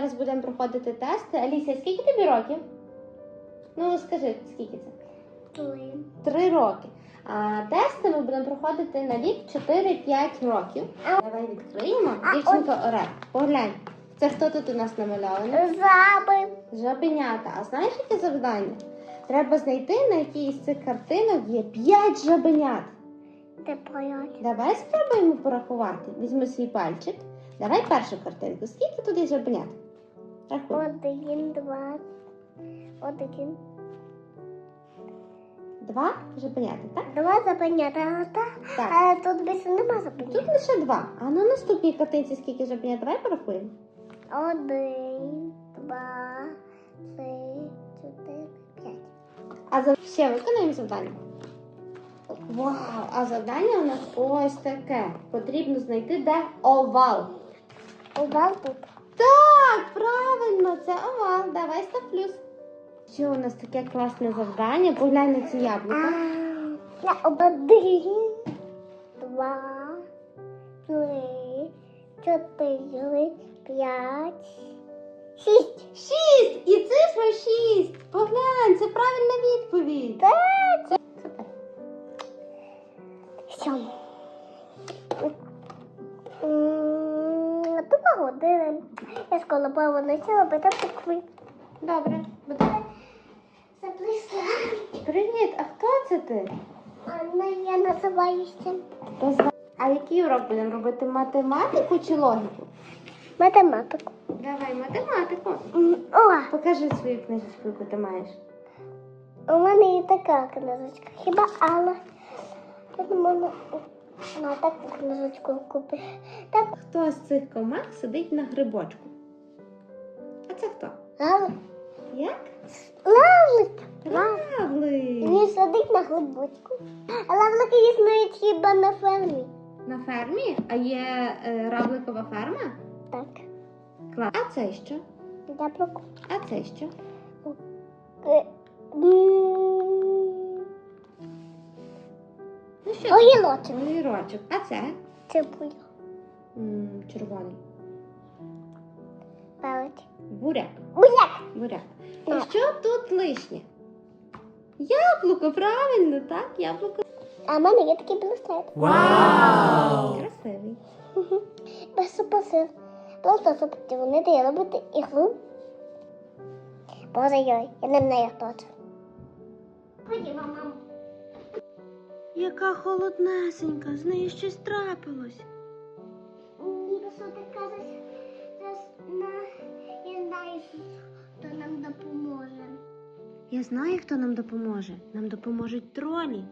зараз будемо проходити тести. Алісія, скільки тобі років? Ну, скажи, скільки це? Три. Три роки. А тести ми будемо проходити на вік 4-5 років. Давай відкриємо. Дівчинка Орел, поглянь. Це хто тут у нас намальований? Жаби. Жабенята. А знаєш, яке завдання? Треба знайти, на якій з цих картинок є 5 жабенят. Де? Давай спробуємо порахувати. Візьми свій пальчик. Давай першу картинку. Скільки тут є жабенят? Рахуй. Один, два. Один. Два жабеняти, так? Два запеняти. Так. А тут більше нема. Тут лише два. А на наступній картинці скільки жабенят? Давай порахуємо. Один, два, три, чотири, п'ять. А за ще виконаємо завдання. Вау! А завдання у нас ось таке. Потрібно знайти, де овал. Овал тут. Правильно, це овал. Давай став плюс. Що у нас таке класне завдання? Поглянь на ці яблука. Я один, два, три, чотири, п'ять, шість. Шість! І цифра шість! Поглянь, це правильна відповідь. Так. Супер. Сьом. М, а Тут погодили. Я школа повинна робити букви. Добре, буде. Заплисла. Привіт, а хто це ти? Анна, я називаюся. А який урок будемо робити? Математику чи логіку? Математику. Давай математику. О, Покажи свою книжечку, яку ти маєш. у мене є така книжечка. Хіба Алла? Тут можна на таку книжечку купити. Так, Хто з цих комах сидить на грибочку? А це хто? Алла. Як? Лавлик. Лавлик. Він сидить на глибочку. А лавлики існують хіба на фермі. На фермі? А є е, равликова ферма? Так. Клас. А це що? Яблуко. А це що? Е, м, Ну що? Огірочок. Огірочок. А це? Цибуля. М, червоний. Перець. Буряк. Буляк. Буряк. І що тут лишнє? Яблуко, правильно, так? Яблуко. А в мене є такий блистет. Красивий. Без супасив. Просто супити вони дає робити іглу. Боже йой, я не знаю хто це. Ходімо, мам. Яка холоднесенька, з нею щось трапилось. Ніби що каже, я знаю, хто нам допоможе. Я знаю, хто нам допоможе. Нам допоможуть тролі.